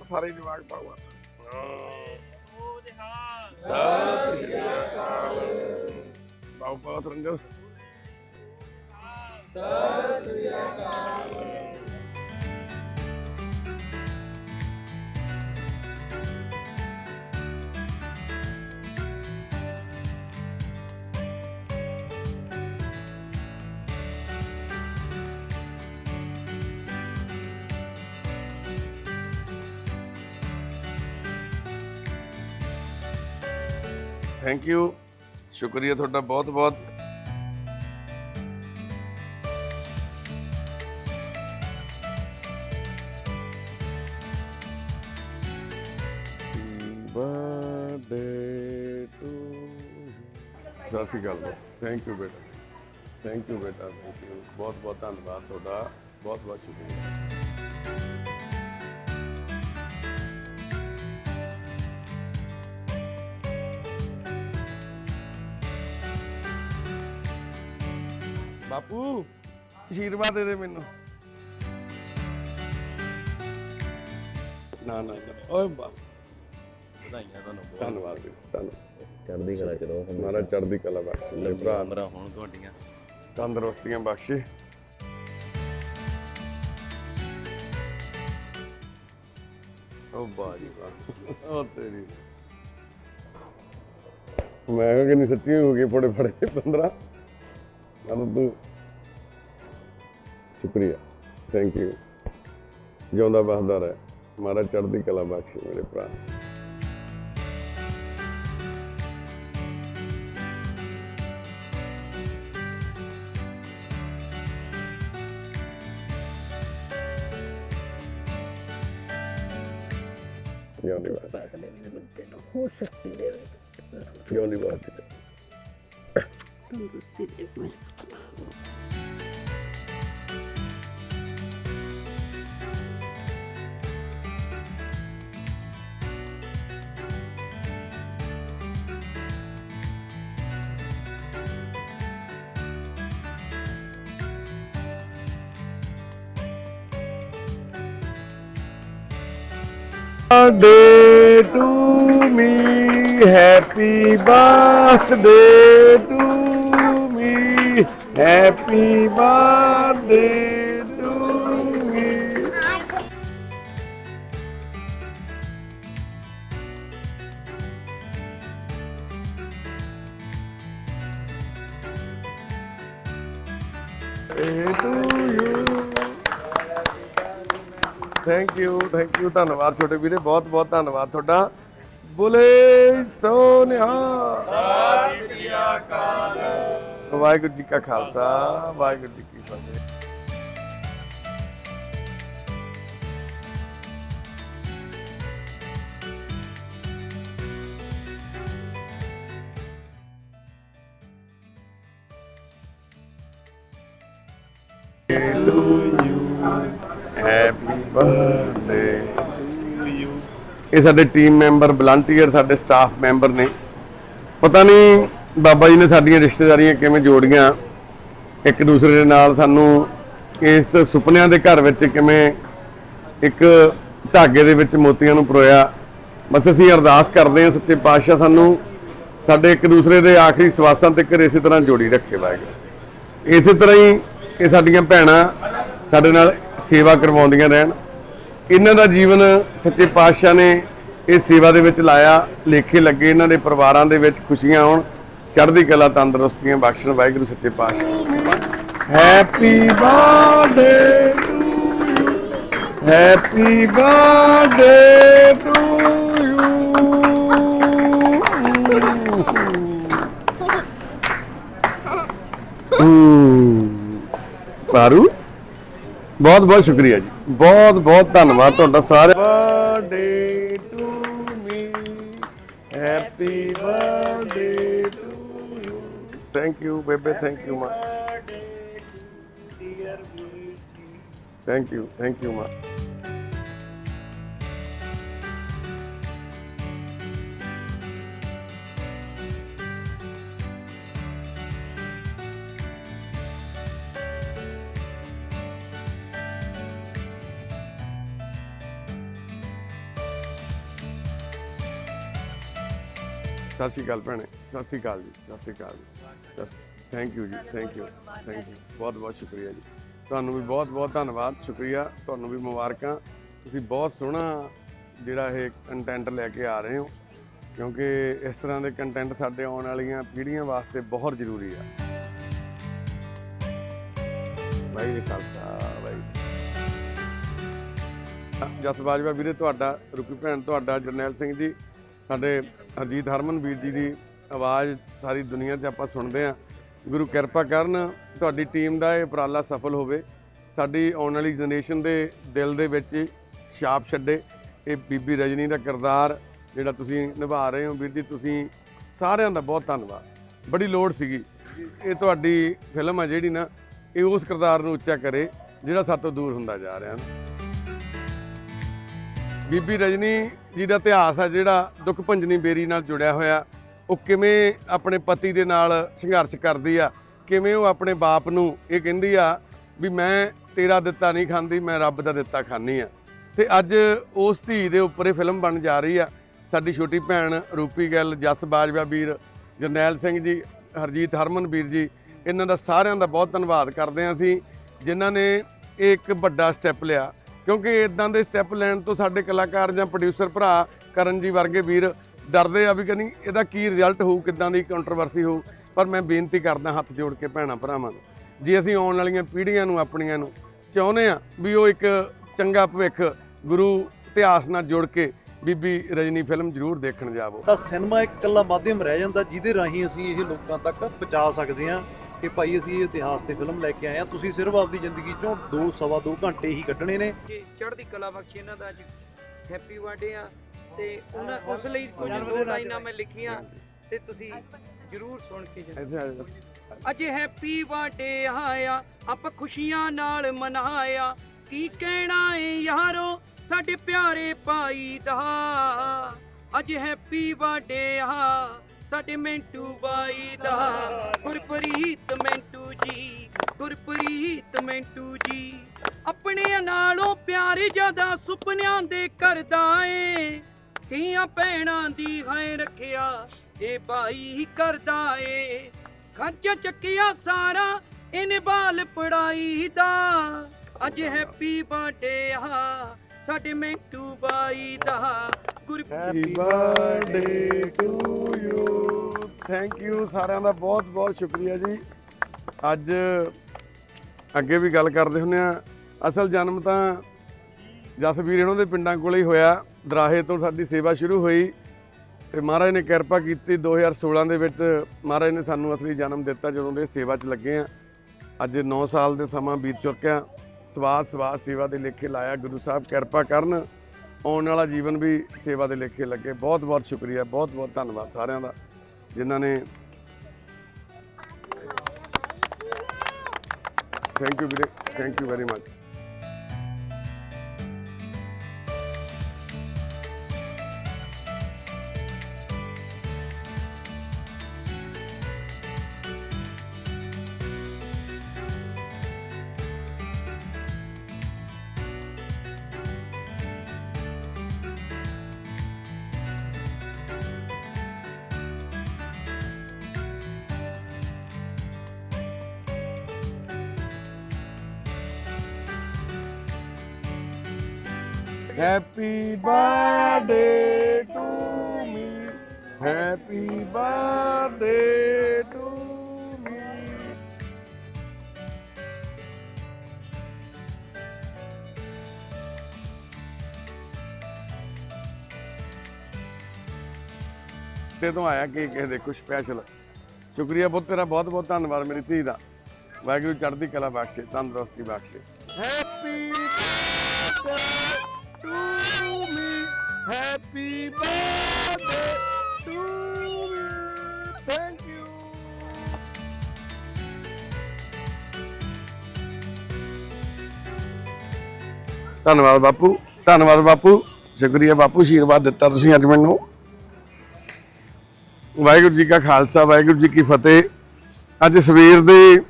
ਪਾਓ ਹੱਥ ਯਾਰ ਸਾਰੇ ਜਵਾਕ ਪਾਓ ਹੱਥ ਪਾਓ ਪਾਓ ਹੱਥ ਰੰਗਲ ਥੈਂਕ ਯੂ ਸ਼ੁਕਰੀਆ ਤੁਹਾਡਾ ਬਹੁਤ ਬਹੁਤ। ਬਰਥਡੇ ਟੂ ਸਤਿ ਸ਼੍ਰੀ ਅਕਾਲ ਥੈਂਕ ਯੂ ਬੇਟਾ। ਥੈਂਕ ਯੂ ਬੇਟਾ। ਥੈਂਕ ਯੂ ਬਹੁਤ ਬਹੁਤ ਧੰਨਵਾਦ ਤੁਹਾਡਾ। ਬਹੁਤ ਬਹੁਤ ਸ਼ੁਕਰੀਆ। ਬਾਪੂ ਅਸ਼ੀਰਵਾਦ ਦੇ ਦੇ ਮੈਨੂੰ। ਨਾ ਨਾ ਨਾ, ਓਏ ਬਸ ਵਧਾਈਆਂ ਤੁਹਾਨੂੰ ਬਹੁਤ। ਧੰਨਵਾਦ ਜੀ ਧੰਨਵਾਦ। ਚੜ੍ਹਦੀ ਕਲਾ ਚ ਰਹੋ। ਮਹਾਰਾਜ ਚੜ੍ਹਦੀ ਕਲਾ ਬਖਸ਼ੇ। ਮੇਰੇ ਭਰਾ ਉਮਰਾਂ ਹੋਣ ਤੁਹਾਡੀਆਂ। ਤੰਦਰੁਸਤੀਆਂ ਬਖਸ਼ੇ। ਉਹ ਬਾਜੀ। ਵਾਹ ਉਹ ਤੇਰੀ। ਮੈਂ ਕਿਹਾ ਕਿ ਨਹੀਂ ਸੱਚੀ ਹੋ ਗਈ ਫੜੇ ਫੜੇ 15 ਤੂੰ ਸ਼ੁਕਰੀਆ। ਥੈਂਕ ਯੂ ਜਿਉਂਦਾ ਬਸਦਾ ਰਹਿ। ਮਹਾਰਾਜ ਚੜ੍ਹਦੀ ਕਲਾ ਬਖਸ਼ੇ ਮੇਰੇ ਭਰਾ। ਜਿਉਂਦੀ ਬਾਤ ਹੋ ਸਕਦੀ ਦੇਵੇ। ਜਿਉਂਦੀ ਬਾਤ ਤੰਦਰੁਸਤੀ ਦੇਵੇ birthday to me. Happy birthday to me. Happy birthday to happy Birthday to you. Thank you thank you ਧੰਨਵਾਦ ਛੋਟੇ ਵੀਰੇ, ਬਹੁਤ ਬਹੁਤ ਧੰਨਵਾਦ ਤੁਹਾਡਾ। ਬੁਲੇ ਸੋਨਿਹਾ ਸਤਿ ਸ੍ਰੀ ਵਾਹਿਗੁਰੂ ਜੀ ਕਾ ਖਾਲਸਾ, ਵਾਹਿਗੁਰੂ ਜੀ ਕੀ ਫਤਿਹ। ਇਹ ਸਾਡੇ ਟੀਮ ਮੈਂਬਰ ਵਲੰਟੀਅਰ ਸਾਡੇ ਸਟਾਫ ਮੈਂਬਰ ਨੇ। ਪਤਾ ਨਹੀਂ ਬਾਬਾ ਜੀ ਨੇ ਸਾਡੀਆਂ ਰਿਸ਼ਤੇਦਾਰੀਆਂ ਕਿਵੇਂ ਜੋੜੀਆਂ? ਇੱਕ ਦੂਸਰੇ ਦੇ ਨਾਲ ਸਾਨੂੰ ਇਸ ਸੁਪਨਿਆਂ ਦੇ ਘਰ ਵਿੱਚ ਕਿਵੇਂ ਇੱਕ ਧਾਗੇ ਦੇ ਵਿੱਚ ਮੋਤੀਆਂ ਨੂੰ ਪਰੋਇਆ। ਬਸ ਅਸੀਂ ਅਰਦਾਸ ਕਰਦੇ ਹਾਂ ਸੱਚੇ ਪਾਤਸ਼ਾਹ ਸਾਨੂੰ ਸਾਡੇ ਇੱਕ ਦੂਸਰੇ ਦੇ ਆਖਰੀ ਸਵਾਸਾਂ ਤੱਕ ਇਸੇ ਤਰ੍ਹਾਂ ਜੋੜੀ ਰੱਖੇ ਵਾਹਿਗੁਰੂ। ਇਸੇ ਤਰ੍ਹਾਂ ਹੀ ਇਹ ਸਾਡੀਆਂ ਭੈਣਾਂ ਸਾਡੇ ਨਾਲ ਸੇਵਾ ਕਰਵਾਉਂਦੀਆਂ ਰਹਿਣ। ਇਹਨਾਂ ਦਾ ਜੀਵਨ ਸੱਚੇ ਪਾਤਸ਼ਾਹ ਨੇ ਇਸ ਸੇਵਾ ਦੇ ਵਿੱਚ ਲਾਇਆ। ਲੇਖੇ ਲੱਗੇ ਇਹਨਾਂ ਦੇ ਪਰਿਵਾਰਾਂ ਦੇ ਵਿੱਚ ਖੁਸ਼ੀਆਂ ਆਉਣ ਚੜ੍ਹਦੀ ਕਲਾ ਤੰਦਰੁਸਤੀਆਂ, ਬਖਸ਼ਣ ਵਾਹਿਗੁਰੂ ਸੱਚੇ ਪਾਤਸ਼ਾਹ। Happy birthday happy birthday to you Paru ਬਹੁਤ ਬਹੁਤ ਸ਼ੁਕਰੀਆ ਜੀ ਬਹੁਤ ਬਹੁਤ ਧੰਨਵਾਦ ਤੁਹਾਡਾ ਸਾਰਿਆਂ you, baby. Thank you, ma. Thank you. Thank you, ma. ਸਤਿ ਸ਼੍ਰੀ ਅਕਾਲ ਭੈਣੇ ਸਤਿ ਸ਼੍ਰੀ ਅਕਾਲ ਜੀ ਸਤਿ ਸ਼੍ਰੀ ਅਕਾਲ ਥੈਂਕ ਯੂ ਜੀ ਥੈਂਕ ਯੂ ਥੈਂਕ ਯੂ ਬਹੁਤ ਬਹੁਤ ਸ਼ੁਕਰੀਆ ਜੀ। ਤੁਹਾਨੂੰ ਵੀ ਬਹੁਤ ਬਹੁਤ ਧੰਨਵਾਦ, ਸ਼ੁਕਰੀਆ। ਤੁਹਾਨੂੰ ਵੀ ਮੁਬਾਰਕਾਂ। ਤੁਸੀਂ ਬਹੁਤ ਸੋਹਣਾ ਜਿਹੜਾ ਇਹ ਕੰਟੈਂਟ ਲੈ ਕੇ ਆ ਰਹੇ ਹੋ, ਕਿਉਂਕਿ ਇਸ ਤਰ੍ਹਾਂ ਦੇ ਕੰਟੈਂਟ ਸਾਡੇ ਆਉਣ ਵਾਲੀਆਂ ਪੀੜ੍ਹੀਆਂ ਵਾਸਤੇ ਬਹੁਤ ਜ਼ਰੂਰੀ ਆ। ਵਾਹਿਗੁਰੂ ਜੀ ਖਾਲਸਾ, ਵਾਹਿਗੁਰੂ ਜਸ ਬਾਜਵਾ ਵੀਰੇ, ਤੁਹਾਡਾ, ਰੁਕੀ ਭੈਣ, ਤੁਹਾਡਾ, ਜਰਨੈਲ ਸਿੰਘ ਜੀ, ਸਾਡੇ ਹਰਜੀਤ ਹਰਮਨ ਵੀਰ ਜੀ ਦੀ ਆਵਾਜ਼ ਸਾਰੀ ਦੁਨੀਆ 'ਚ ਆਪਾਂ ਸੁਣਦੇ ਆ ਗੁਰੂ ਕਿਰਪਾ ਕਰਨ ਤੁਹਾਡੀ ਟੀਮ ਦਾ ਇਹ ਉਪਰਾਲਾ ਸਫਲ ਹੋਵੇ। ਸਾਡੀ ਆਉਣ ਵਾਲੀ ਜਨਰੇਸ਼ਨ ਦੇ ਦਿਲ ਦੇ ਵਿੱਚ ਛਾਪ ਛੱਡੇ। ਇਹ ਬੀਬੀ ਰਜਨੀ ਦਾ ਕਿਰਦਾਰ ਜਿਹੜਾ ਤੁਸੀਂ ਨਿਭਾ ਰਹੇ ਹੋ ਵੀਰ ਜੀ, ਤੁਸੀਂ ਸਾਰਿਆਂ ਦਾ ਬਹੁਤ ਧੰਨਵਾਦ। ਬੜੀ ਲੋੜ ਸੀਗੀ। ਇਹ ਤੁਹਾਡੀ ਫਿਲਮ ਆ ਜਿਹੜੀ ਨਾ, ਇਹ ਉਸ ਕਿਰਦਾਰ ਨੂੰ ਉੱਚਾ ਕਰੇ ਜਿਹੜਾ ਸਾਤੋਂ ਦੂਰ ਹੁੰਦਾ ਜਾ ਰਿਹਾ ਬੀਬੀ ਰਜਨੀ ਜੀ ਦਾ ਇਤਿਹਾਸ ਆ ਜਿਹੜਾ ਦੁੱਖ ਭੰਜਨੀ ਬੇਰੀ ਨਾਲ ਜੁੜਿਆ ਹੋਇਆ। ਉਹ ਕਿਵੇਂ ਆਪਣੇ ਪਤੀ ਦੇ ਨਾਲ ਸੰਘਰਸ਼ ਕਰਦੀ ਆ, ਕਿਵੇਂ ਉਹ ਆਪਣੇ ਬਾਪ ਨੂੰ ਇਹ ਕਹਿੰਦੀ ਆ ਵੀ ਮੈਂ ਤੇਰਾ ਦਿੱਤਾ ਨਹੀਂ ਖਾਂਦੀ, ਮੈਂ ਰੱਬ ਦਾ ਦਿੱਤਾ ਖਾਂਦੀ ਆ। ਤੇ ਅੱਜ ਉਸ ਧੀ ਦੇ ਉੱਪਰ ਇਹ ਫਿਲਮ ਬਣ ਜਾ ਰਹੀ ਆ। ਸਾਡੀ ਛੋਟੀ ਭੈਣ ਰੂਪੀ ਗਿੱਲ, ਜਸ ਬਾਜਵਾ ਵੀਰ, ਜਰਨੈਲ ਸਿੰਘ ਜੀ, ਹਰਜੀਤ ਹਰਮਨ ਵੀਰ ਜੀ, ਇਹਨਾਂ ਦਾ ਸਾਰਿਆਂ ਦਾ ਬਹੁਤ ਧੰਨਵਾਦ ਕਰਦੇ ਹਾਂ ਅਸੀਂ, ਜਿਨ੍ਹਾਂ ਨੇ ਇਹ ਇੱਕ ਵੱਡਾ ਸਟੈਪ ਲਿਆ। ਕਿਉਂਕਿ ਇਦਾਂ ਦੇ ਸਟੈਪ ਲੈਣ ਤੋਂ ਸਾਡੇ ਕਲਾਕਾਰ ਜਾਂ ਪ੍ਰੋਡਿਊਸਰ ਭਰਾ ਕਰਨ ਜੀ ਵਰਗੇ ਵੀਰ ਡਰਦੇ ਆ ਵੀ ਕਹਿੰਦੀ ਇਹਦਾ ਕੀ ਰਿਜ਼ਲਟ ਹੋਊ ਕਿੱਦਾਂ ਦੀ ਕੰਟਰੋਵਰਸੀ ਹੋਊ ਪਰ ਮੈਂ ਬੇਨਤੀ ਕਰਦਾ ਹੱਥ ਜੋੜ ਕੇ ਭੈਣਾਂ ਭਰਾਵਾਂ ਨੂੰ ਜੇ ਅਸੀਂ ਆਉਣ ਵਾਲੀਆਂ ਪੀੜ੍ਹੀਆਂ ਨੂੰ ਆਪਣੀਆਂ ਨੂੰ ਚਾਹੁੰਦੇ ਆ ਵੀ ਉਹ ਇੱਕ ਚੰਗਾ ਭਵਿੱਖ ਗੁਰੂ ਇਤਿਹਾਸ ਨਾਲ ਜੁੜ ਕੇ ਬੀਬੀ ਰਜਨੀ ਫਿਲਮ ਜ਼ਰੂਰ ਦੇਖਣ ਜਾਵੋ। ਤਾਂ ਸਿਨੇਮਾ ਇੱਕ ਇਕੱਲਾ ਮਾਧਿਅਮ ਰਹਿ ਜਾਂਦਾ ਜਿਹਦੇ ਰਾਹੀਂ ਅਸੀਂ ਇਹ ਲੋਕਾਂ ਤੱਕ ਪਹੁੰਚਾ ਸਕਦੇ ਹਾਂ ਕਿ ਭਾਈ ਅਸੀਂ ਇਹ ਇਤਿਹਾਸ ਤੇ ਫਿਲਮ ਲੈ ਕੇ ਆਏ ਹਾਂ। ਤੁਸੀਂ ਸਿਰਫ ਆਪਦੀ ਜ਼ਿੰਦਗੀ ਚੋਂ 2 ਸਵਾ 2 ਘੰਟੇ ਹੀ ਕੱਢਣੇ ਨੇ। ਚੜ੍ਹਦੀ ਕਲਾ ਬਖਸ਼ੀ ਇਹਨਾਂ ਦਾ ਅੱਜ। ਹੈਪੀ ਬਰਥਡੇ ਆ। ਤੇ ਉਹਨਾਂ ਉਸ ਲਈ ਕੁਝ ਦੋ ਲਾਈਨਾਂ ਮੈਂ ਲਿਖੀਆਂ ਤੇ ਤੁਸੀਂ ਜਰੂਰ ਸੁਣ ਕੇ ਜਾਓ। ਅੱਜ ਹੈਪੀ ਬਰਥਡੇ ਆਇਆ ਆਪਾਂ ਖੁਸ਼ੀਆਂ ਨਾਲ ਮਨਾਇਆ। ਕੀ ਕਹਿਣਾ ਏ ਯਾਰੋ ਸਾਡੇ ਪਿਆਰੇ ਭਾਈ ਦਾ? ਅੱਜ ਹੈਪੀ ਬਰਥਡੇ ਆ ਸਾਡੇ ਮਿੰਟੂ ਬਾਈ ਦਾ। ਗੁਰਪ੍ਰੀਤ ਮਿੰਟੂ ਜੀ ਗੁਰਪ੍ਰੀਤ ਮਿੰਟੂ ਜੀ। ਆਪਣੇ ਨਾਲੋਂ ਪਿਆਰੇ ਜ਼ਿਆਦਾ ਸੁਪਨਿਆਂ ਦੇ ਕਰਦਾ ਏ। ਧੀਆਂ ਭੈਣਾਂ ਦੀ ਹੈ ਰੱਖਿਆ ਇਹ ਬਾਈ ਕਰਦਾ ਏ। ਖਰਚਾ ਚੱਕਿਆ ਸਾਰਾ ਇਹਨੇ ਬਾਲ ਪੜਾਈ ਦਾ ਅੱਜ ਹੈਪੀ ਬਰਥਡੇ ਆ ਸਾਡੇ ਮਿੰਟੂ ਬਾਈ ਦਾ। Gurpreet birthday to you thank you ਸਾਰਿਆਂ ਦਾ ਬਹੁਤ ਬਹੁਤ ਸ਼ੁਕਰੀਆ ਜੀ। ਅੱਜ ਅੱਗੇ ਵੀ ਗੱਲ ਕਰਦੇ ਹੁੰਨੇ ਆ। ਅਸਲ ਜਨਮ ਤਾਂ ਜਸਵੀਰ ਇਹਨਾਂ ਦੇ ਪਿੰਡਾਂ ਕੋਲੇ ਹੀ ਹੋਇਆ। ਦਰਾਹੇ ਤੋਂ ਸਾਡੀ ਸੇਵਾ ਸ਼ੁਰੂ ਹੋਈ ਤੇ ਮਹਾਰਾਜ ਨੇ ਕਿਰਪਾ ਕੀਤੀ 2016 ਦੇ ਵਿੱਚ ਮਹਾਰਾਜ ਨੇ ਸਾਨੂੰ ਅਸਲੀ ਜਨਮ ਦਿੱਤਾ ਜਦੋਂ ਦੇ ਸੇਵਾ 'ਚ ਲੱਗੇ ਆ। ਅੱਜ 9 ਸਾਲ ਦੇ ਸਮਾਂ ਬੀਤ ਚੁੱਕਿਆ। ਸਵਾਸ ਸਵਾਸ ਸੇਵਾ ਦੇ ਲੇਖੇ ਲਾਇਆ ਗੁਰੂ ਸਾਹਿਬ ਕਿਰਪਾ ਕਰਨ। ਆਉਣ ਵਾਲਾ ਜੀਵਨ ਵੀ ਸੇਵਾ ਦੇ ਲੇਖੇ ਲੱਗੇ। ਬਹੁਤ ਬਹੁਤ ਸ਼ੁਕਰੀਆ, ਬਹੁਤ ਬਹੁਤ ਧੰਨਵਾਦ ਸਾਰਿਆਂ ਦਾ, ਜਿਨ੍ਹਾਂ ਨੇ ਥੈਂਕ ਯੂ ਵੀਰੇ thank you very much happy birthday to me happy birthday to me ਤੇ ਤੋਂ ਆਇਆ ਕਿ ਕਿਸੇ ਦੇ ਕੁਝ ਸਪੈਸ਼ਲ ਸ਼ੁਕਰੀਆ ਬਹੁਤ ਤੇਰਾ ਬਹੁਤ ਬਹੁਤ ਧੰਨਵਾਦ ਮੇਰੀ ਧੀ ਦਾ। ਵਾਹਿਗੁਰੂ ਚੜ੍ਹਦੀ ਕਲਾ ਬਖਸ਼ੇ ਤੰਦਰੁਸਤੀ ਬਖਸ਼ੇ। Happy. Happy birthday to me. Thank you. ਧੰਨਵਾਦ ਬਾਪੂ ਧੰਨਵਾਦ ਬਾਪੂ। ਸ਼ੁਕਰੀਆ ਬਾਪੂ ਆਸ਼ੀਰਵਾਦ ਦਿੱਤਾ ਤੁਸੀਂ ਅੱਜ ਮੈਨੂੰ। ਵਾਹਿਗੁਰੂ ਜੀ ਕਾ ਖਾਲਸਾ, ਵਾਹਿਗੁਰੂ ਜੀ ਕੀ ਫਤਿਹ। ਅੱਜ ਸਵੇਰ ਦੇ,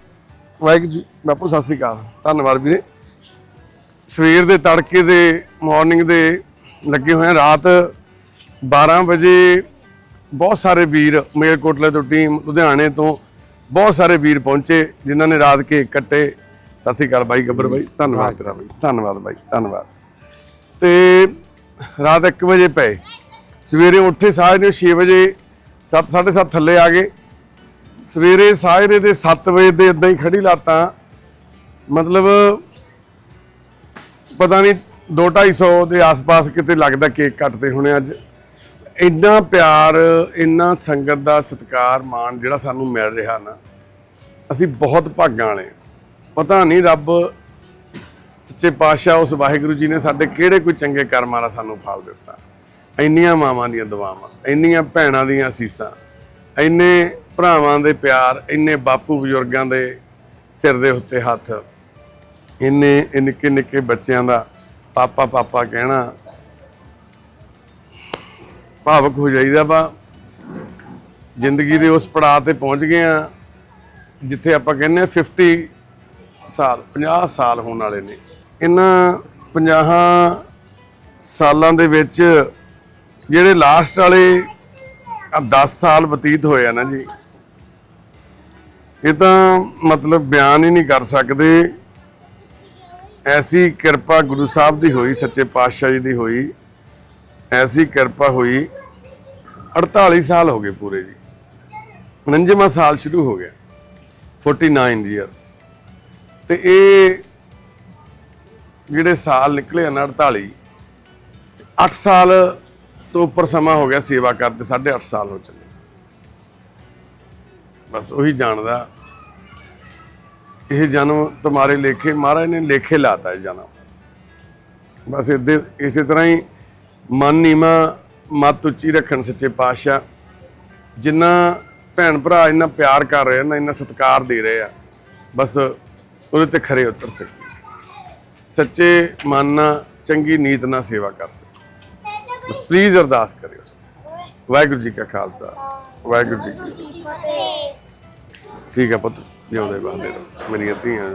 ਵਾਹਿਗੁਰੂ ਜੀ, ਬਾਪੂ ਸਤਿ ਸ੍ਰੀ ਅਕਾਲ। ਧੰਨਵਾਦ ਵੀਰੇ। ਸਵੇਰ ਦੇ ਤੜਕੇ ਦੇ ਮਾਰਨਿੰਗ ਦੇ ਲੱਗੇ ਹੋਏ ਆ। ਰਾਤ 12 ਵਜੇ ਬਹੁਤ ਸਾਰੇ ਵੀਰ ਮੇਲਕੋਟਲੇ ਤੋਂ ਟੀਮ ਲੁਧਿਆਣੇ ਤੋਂ ਬਹੁਤ ਸਾਰੇ ਵੀਰ ਪਹੁੰਚੇ, ਜਿਨ੍ਹਾਂ ਨੇ ਰਾਤ ਕੇ ਕੱਟੇ। ਸਤਿ ਸ਼੍ਰੀ ਅਕਾਲ ਬਾਈ ਗੱਬਰ ਬਾਈ, ਧੰਨਵਾਦ ਤੇਰਾ ਬਾਈ, ਧੰਨਵਾਦ ਬਾਈ, ਧੰਨਵਾਦ। ਤੇ ਰਾਤ 1 ਵਜੇ ਪਏ। ਸਵੇਰੇ ਉੱਠੇ ਸਾਜਰੇ 6 ਵਜੇ 7 7:30 ਥੱਲੇ ਆ ਗਏ। ਸਵੇਰੇ ਸਾਜਰੇ ਦੇ 7 ਵਜੇ ਦੇ ਇਦਾਂ ਹੀ ਖੜੀ ਲਾਤਾਂ। ਮਤਲਬ ਪਤਾ ਨਹੀਂ 2-250 ਦੇ ਆਸ-ਪਾਸ ਕਿਤੇ ਲੱਗਦਾ ਕੇਕ ਕੱਟਦੇ ਹੋਣੇ ਅੱਜ ਇੰਨਾ ਪਿਆਰ, ਇੰਨਾ ਸੰਗਤ ਦਾ ਸਤਿਕਾਰ, ਮਾਣ ਜਿਹੜਾ ਸਾਨੂੰ ਮਿਲ ਰਿਹਾ ਨਾ, ਅਸੀਂ ਬਹੁਤ ਭਾਗਾਂ ਵਾਲੇ ਹਾਂ। ਪਤਾ ਨਹੀਂ ਰੱਬ, ਸੱਚੇ ਪਾਤਸ਼ਾਹ ਉਸ ਵਾਹਿਗੁਰੂ ਜੀ ਨੇ ਸਾਡੇ ਕਿਹੜੇ ਕੋਈ ਚੰਗੇ ਕਰਮਾਂ ਦਾ ਸਾਨੂੰ ਫਲ ਦਿੱਤਾ ਇੰਨੀਆਂ ਮਾਵਾਂ ਦੀਆਂ ਦੁਆਵਾਂ, ਇੰਨੀਆਂ ਭੈਣਾਂ ਦੀਆਂ ਅਸੀਸਾਂ, ਇੰਨੇ ਭਰਾਵਾਂ ਦੇ ਪਿਆਰ, ਇੰਨੇ ਬਾਪੂ ਬਜ਼ੁਰਗਾਂ ਦੇ ਸਿਰ ਦੇ ਉੱਤੇ ਹੱਥ, ਇੰਨੇ ਨਿੱਕੇ ਨਿੱਕੇ ਬੱਚਿਆਂ ਦਾ ਪਾਪਾ ਪਾਪਾ ਕਹਿਣਾ। ਭਾਵਕ ਹੋ ਜਾਈਦਾ ਵਾ ਜ਼ਿੰਦਗੀ ਦੇ ਉਸ ਪੜਾਅ ਤੇ ਪਹੁੰਚ ਗਏ ਆ ਜਿੱਥੇ ਆਪਾਂ ਕਹਿੰਦੇ ਆ 50 ਸਾਲ 50 ਸਾਲ ਹੋਣ ਵਾਲੇ ਨੇ। ਇਹਨਾਂ 50 ਸਾਲਾਂ ਦੇ ਵਿੱਚ ਜਿਹੜੇ ਲਾਸਟ ਵਾਲੇ ਆ 10 ਸਾਲ ਬਤੀਤ ਹੋਏ ਆ ਨਾ ਜੀ, ਇਹ ਤਾਂ ਮਤਲਬ ਬਿਆਨ ਹੀ ਨਹੀਂ ਕਰ ਸਕਦੇ। ਐਸੀ ਕਿਰਪਾ ਗੁਰੂ ਸਾਹਿਬ ਦੀ ਹੋਈ, ਸੱਚੇ ਪਾਤਸ਼ਾਹ ਜੀ ਦੀ ਹੋਈ, ਐਸੀ ਕਿਰਪਾ ਹੋਈ 48 ਸਾਲ ਹੋ ਗਏ ਪੂਰੇ ਜੀ। 49ਵਾਂ ਸਾਲ ਸ਼ੁਰੂ ਹੋ ਗਿਆ 49 ਈਅਰ ਤੇ ਇਹ ਜਿਹੜੇ ਸਾਲ ਨਿਕਲੇ ਆ ਨਾ 48 8 ਸਾਲ ਤੋਂ ਉੱਪਰ ਸਮਾਂ ਹੋ ਗਿਆ ਸੇਵਾ ਕਰਦੇ 8.5 ਸਾਲ ਹੋ ਚੱਲੇ। ਬਸ ਉਹੀ ਜਾਣਦਾ ਇਹ ਜਨਮ ਤੁਹਾਰੇ ਲੇਖੇ, ਮਹਾਰਾਜ ਨੇ ਲੇਖੇ ਲਾਤਾ ਇਹ ਜਨਮ। ਬਸ ਇਦੇ, ਇਸੇ ਤਰ੍ਹਾਂ ਹੀ ਮਨ ਨੀਮਾ ਮਤ ਉੱਚੀ ਰੱਖਣ ਸੱਚੇ ਪਾਤਸ਼ਾਹ। ਜਿੰਨਾ ਭੈਣ ਭਰਾ ਇੰਨਾ ਪਿਆਰ ਕਰ ਰਹੇ ਨੇ ਇੰਨਾ ਸਤਿਕਾਰ ਦੇ ਰਹੇ ਆ, ਬਸ ਉਹਦੇ ਤੇ ਖਰੇ ਉਤਰ ਸਕੇ। ਸੱਚੇ ਮਨ ਨਾਲ ਚੰਗੀ ਨੀਤ ਨਾਲ ਸੇਵਾ ਕਰ ਸਕੇ। ਬਸ ਪਲੀਜ਼ ਅਰਦਾਸ ਕਰਿਓ। ਵਾਹਿਗੁਰੂ ਜੀ ਕਾ ਖਾਲਸਾ, ਵਾਹਿਗੁਰੂ ਜੀ ਕੀ ਫਤਿਹ। ਠੀਕ ਹੈ ਪੁੱਤ। ਜਿਉਂਦੇ ਬਾਦੇ ਰਹੋ ਮੇਰੀਆਂ ਧੀਆਂ